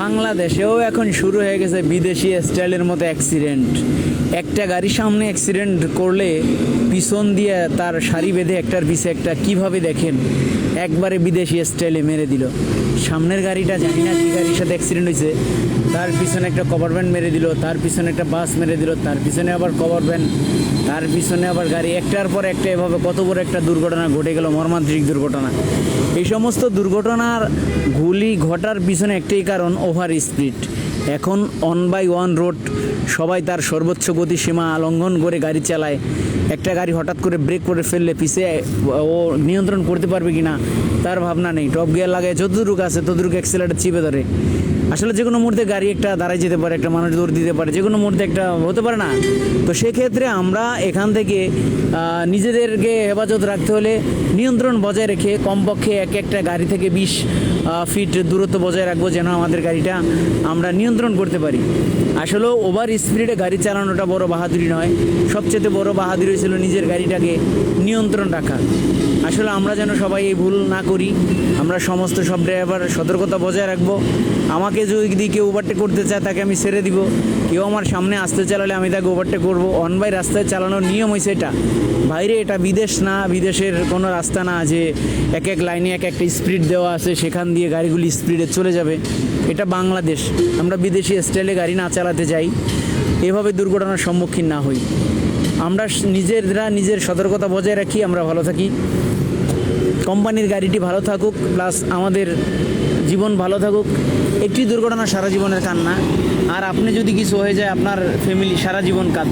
বাংলাদেশেও এখন শুরু হয়ে গেছে বিদেশি স্টাইলের মতো অ্যাক্সিডেন্ট একটা গাড়ির সামনে অ্যাক্সিডেন্ট করলে পিছন দিয়ে তার সারি বেঁধে একটার পিছে একটা, কীভাবে দেখেন? একবারে বিদেশি স্টাইলে মেরে দিল। সামনের গাড়িটা, জানি না কি গাড়ির সাথে অ্যাক্সিডেন্ট হয়েছে, তার পিছনে একটা কভার ভ্যান মেরে দিল, তার পিছনে একটা বাস মেরে দিল, তার পিছনে আবার কভার ভ্যান তার পিছনে আবার গাড়ি, একটার পর একটা এভাবে কত বড় একটা দুর্ঘটনা ঘটে গেল, মর্মান্তিক দুর্ঘটনা। এই সমস্ত দুর্ঘটনার গুলি ঘটার পিছনে একটাই কারণ ওভার স্পিড। এখন অন বাই ওয়ান রোড সবাই তার সর্বোচ্চ গতি সীমা লঙ্ঘন করে গাড়ি চালায়। একটা গাড়ি হঠাৎ করে ব্রেক করে ফেললে পিছে, ও নিয়ন্ত্রণ করতে পারবে কি না তার ভাবনা নেই। টপ গিয়ার লাগে যতটুকু আছে ততটুকু অ্যাক্সিলেটার চিপে ধরে। আসলে যে কোনো মুহূর্তে গাড়ি একটা দাঁড়ায় যেতে পারে, একটা মানুষ দৌড় দিতে পারে, যে কোনো মুহূর্তে একটা হতে পারে না। তো সেক্ষেত্রে আমরা এখান থেকে নিজেদেরকে হেফাজত রাখতে হলে নিয়ন্ত্রণ বজায় রেখে কমপক্ষে এক একটা গাড়ি থেকে বিশ ফিট দূরত্ব বজায় রাখব যেন আমাদের গাড়িটা আমরা নিয়ন্ত্রণ করতে পারি। আসলে ওভার স্পিডে গাড়ি চালানোটা বড় বাহাদুরি নয়। সবচেয়ে বড় বাহাদুরি ছিল নিজের গাড়িটাকে নিয়ন্ত্রণ রাখা। আসলে আমরা যেন সবাই এই ভুল না করি, আমরা সমস্ত সব ড্রাইভার সতর্কতা বজায় রাখব। আমাকে যদি কেউ ওভারটেক করতে চায়, তাকে আমি ছেড়ে দিব। কেউ আমার সামনে আসতে চালালে আমি তাকে ওভারটেক করব। অন বাই রাস্তায় চালানোর নিয়ম হয়েছে এটা। বাইরে এটা বিদেশ না, বিদেশের কোনো রাস্তা না যে এক এক লাইনে এক একটা স্পিড দেওয়া আছে, সেখান দিয়ে গাড়িগুলি স্পিডে চলে যাবে। এটা বাংলাদেশ। আমরা বিদেশি স্টাইলে গাড়ি না চালাতে যাই, এভাবে দুর্ঘটনার সম্মুখীন না হই। আমরা নিজেরা নিজের সতর্কতা বজায় রাখি, আমরা ভালো থাকি। কোম্পানির গাড়িটি ভালো থাকুক, প্লাস আমাদের জীবন ভালো থাকুক। একটি দুর্ঘটনা সারা জীবনের কান্না। আর আপনি যদি কিছু হয়ে যায়, আপনার ফ্যামিলি সারা জীবন কাঁদ